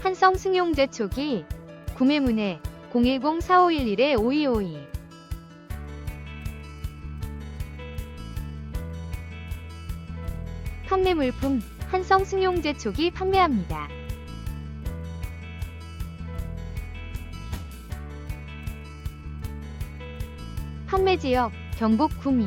한성 승용제 초기 구매 문의 010-4511-5252 판매 물품 한성 승용제 초기 판매합니다. 판매 지역 경북 구미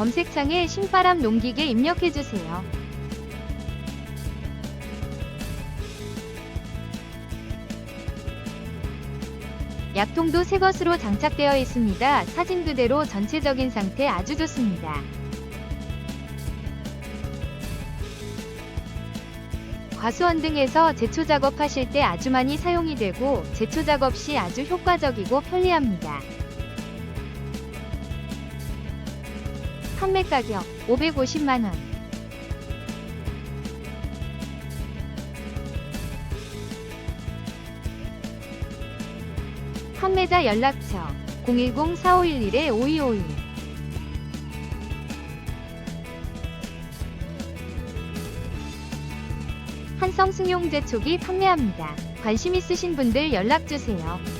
검색창에 신바람 농기계 입력해주세요. 약통도 새 것으로 장착되어 있습니다. 사진 그대로 전체적인 상태 아주 좋습니다. 과수원 등에서 제초 작업하실 때 아주 많이 사용이 되고 제초 작업 시 아주 효과적이고 편리합니다. 판매 가격 550만원 판매자 연락처 010-4511-5251 한성 승용제 초기 판매합니다. 관심 있으신 분들 연락주세요.